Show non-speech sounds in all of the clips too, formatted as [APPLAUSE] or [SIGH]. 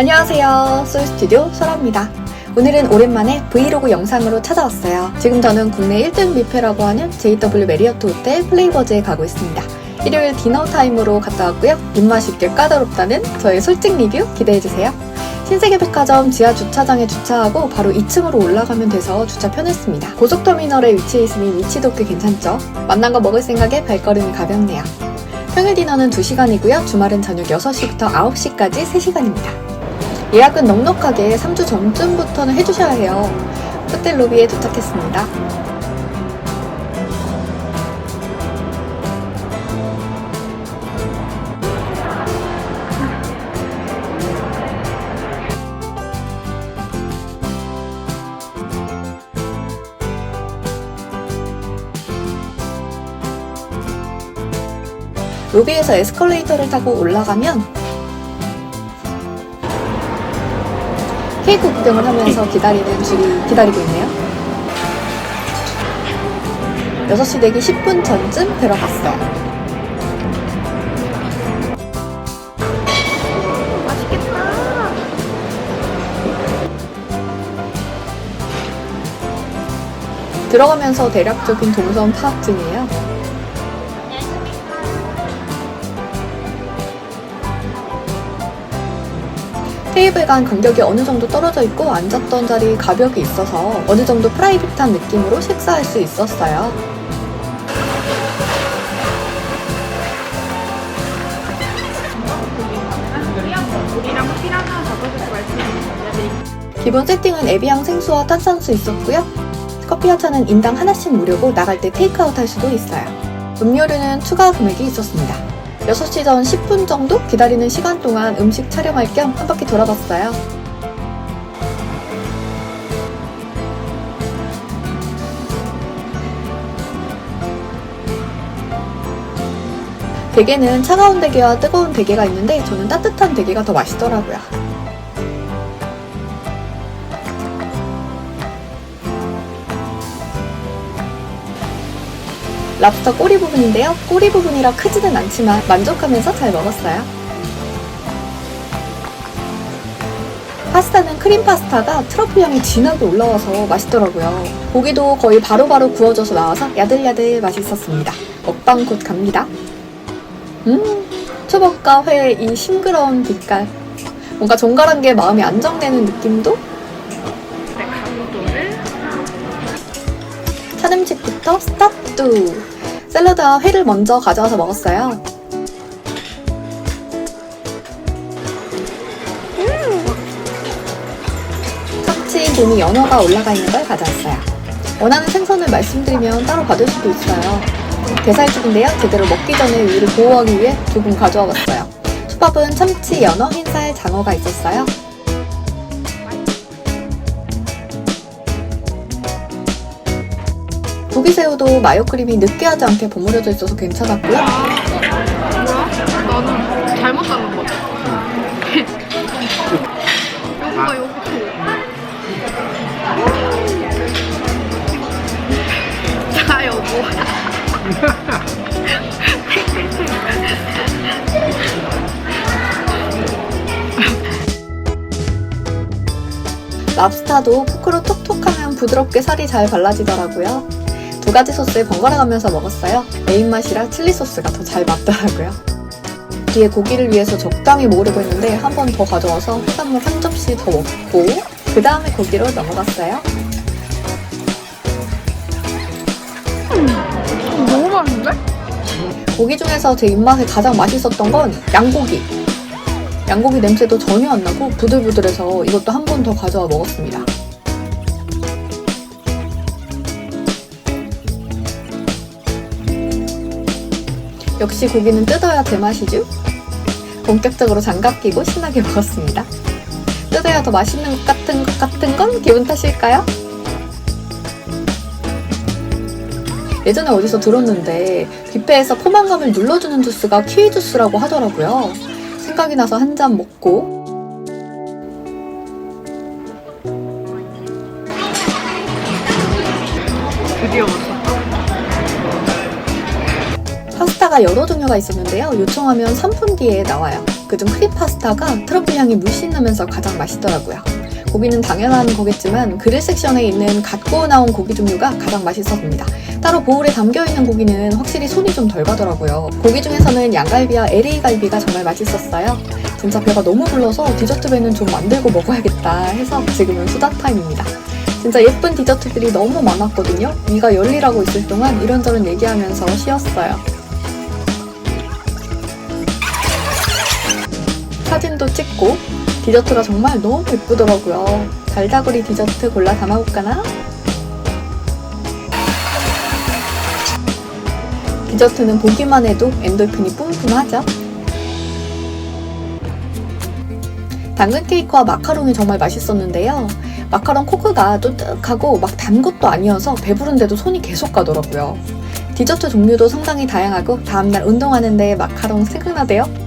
안녕하세요. 솔스튜디오 설아입니다. 오늘은 오랜만에 브이로그 영상으로 찾아왔어요. 지금 저는 국내 1등 뷔페라고 하는 JW 메리어트 호텔 플레이버즈에 가고 있습니다. 일요일 디너 타임으로 갔다 왔고요. 입맛이 꽤 까다롭다는 저의 솔직 리뷰 기대해주세요. 신세계 백화점 지하 주차장에 주차하고 바로 2층으로 올라가면 돼서 주차 편했습니다. 고속터미널에 위치해 있으니 위치도 꽤 괜찮죠? 만난 거 먹을 생각에 발걸음이 가볍네요. 평일 디너는 2시간이고요. 주말은 저녁 6시부터 9시까지 3시간입니다. 예약은 넉넉하게 3주 전쯤부터는 해주셔야 해요. 호텔 로비에 도착했습니다. 로비에서 에스컬레이터를 타고 올라가면 케이크 구경을 하면서 기다리는 줄이 기다리고 있네요. 6시 내기 10분 전쯤 들어갔어요. 들어가면서 대략적인 동선 파악 중이에요. 테이블 간 간격이 어느 정도 떨어져 있고 앉았던 자리 가벽이 있어서 어느 정도 프라이빗한 느낌으로 식사할 수 있었어요. 기본 세팅은 에비앙 생수와 탄산수 있었고요. 커피 한 잔은 인당 하나씩 무료고 나갈 때 테이크아웃 할 수도 있어요. 음료류는 추가 금액이 있었습니다. 6시 전 10분 정도 기다리는 시간 동안 음식 촬영할 겸 한 바퀴 돌아봤어요. 대게는 차가운 대게와 뜨거운 대게가 있는데 저는 따뜻한 대게가 더 맛있더라고요. 랍스터 꼬리 부분인데요. 꼬리 부분이라 크지는 않지만 만족하면서 잘 먹었어요. 파스타는 크림 파스타가 트러플 향이 진하게 올라와서 맛있더라고요. 고기도 거의 바로바로 구워져서 나와서 야들야들 맛있었습니다. 먹방 곧 갑니다. 음, 초밥과 회의 이 싱그러운 빛깔. 뭔가 정갈한 게 마음이 안정되는 느낌도 찬 음식부터 스타트! 샐러드와 회를 먼저 가져와서 먹었어요. 참치, 고니, 연어가 올라가 있는 걸 가져왔어요. 원하는 생선을 말씀드리면 따로 받을 수도 있어요. 게살 죽인데요. 제대로 먹기 전에 위를 보호하기 위해 조금 가져와 봤어요. 수밥은 참치, 연어, 흰살, 장어가 있었어요. 고기새우도 마요 크림이 느끼하지 않게 버무려져 있어서 괜찮았고요. 뭐야? 나는 잘못 잡은 거지. 여기가 여기고. 자 여보. 랍스타도 포크로 톡톡하면 부드럽게 살이 잘 발라지더라고요. 두 가지 소스에 번갈아 가면서 먹었어요. 메인 맛이랑 칠리 소스가 더 잘 맞더라고요. 뒤에 고기를 위해서 적당히 먹으려고 했는데 한 번 더 가져와서 해산물 한 접시 더 먹고 그 다음에 고기로 넘어갔어요. 너무 맛있는데? 고기 중에서 제 입맛에 가장 맛있었던 건 양고기. 양고기 냄새도 전혀 안 나고 부들부들해서 이것도 한 번 더 가져와 먹었습니다. 역시 고기는 뜯어야 제맛이죠? 본격적으로 장갑 끼고 신나게 먹었습니다. 뜯어야 더 맛있는 것 같은 것 같은 건 기분 탓일까요? 예전에 어디서 들었는데 뷔페에서 포만감을 눌러주는 주스가 키위 주스라고 하더라고요. 생각이 나서 한 잔 먹고 파스타가 여러 종류가 있었는데요. 요청하면 3분 뒤에 나와요. 그중 크림 파스타가 트러플 향이 물씬 나면서 가장 맛있더라고요. 고기는 당연한 거겠지만 그릴 섹션에 있는 갓 구워 나온 고기 종류가 가장 맛있어 보입니다. 따로 보울에 담겨 있는 고기는 확실히 손이 좀 덜 가더라고요. 고기 중에서는 양갈비와 LA 갈비가 정말 맛있었어요. 진짜 배가 너무 불러서 디저트 배는 좀 만들고 먹어야겠다 해서 지금은 수다 타임입니다. 진짜 예쁜 디저트들이 너무 많았거든요. 위가 열일하고 있을 동안 이런저런 얘기하면서 쉬었어요. 사진도 찍고 디저트가 정말 너무 예쁘더라고요. 달다구리 디저트 골라 담아볼까나? 디저트는 보기만 해도 엔돌핀이 뿜뿜하죠. 당근 케이크와 마카롱이 정말 맛있었는데요. 마카롱 코크가 쫀득하고 막 단 것도 아니어서 배부른데도 손이 계속 가더라고요. 디저트 종류도 상당히 다양하고 다음날 운동하는데 마카롱 생각나대요?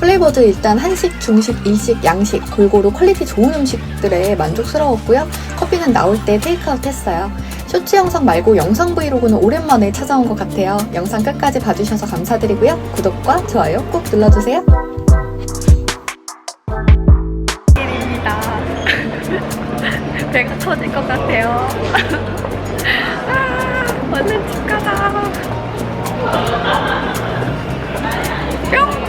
홀리버드 일단 한식, 중식, 일식, 양식 골고루 퀄리티 좋은 음식들에 만족스러웠고요. 커피는 나올 때 테이크아웃 했어요. 쇼츠 영상 말고 영상 브이로그는 오랜만에 찾아온 것 같아요. 영상 끝까지 봐주셔서 감사드리고요. 구독과 좋아요 꼭 눌러주세요. 길입니다. [LAUGHS] 배가 터질 것 같아요. [LAUGHS] 아, 완전 축하다. 뿅!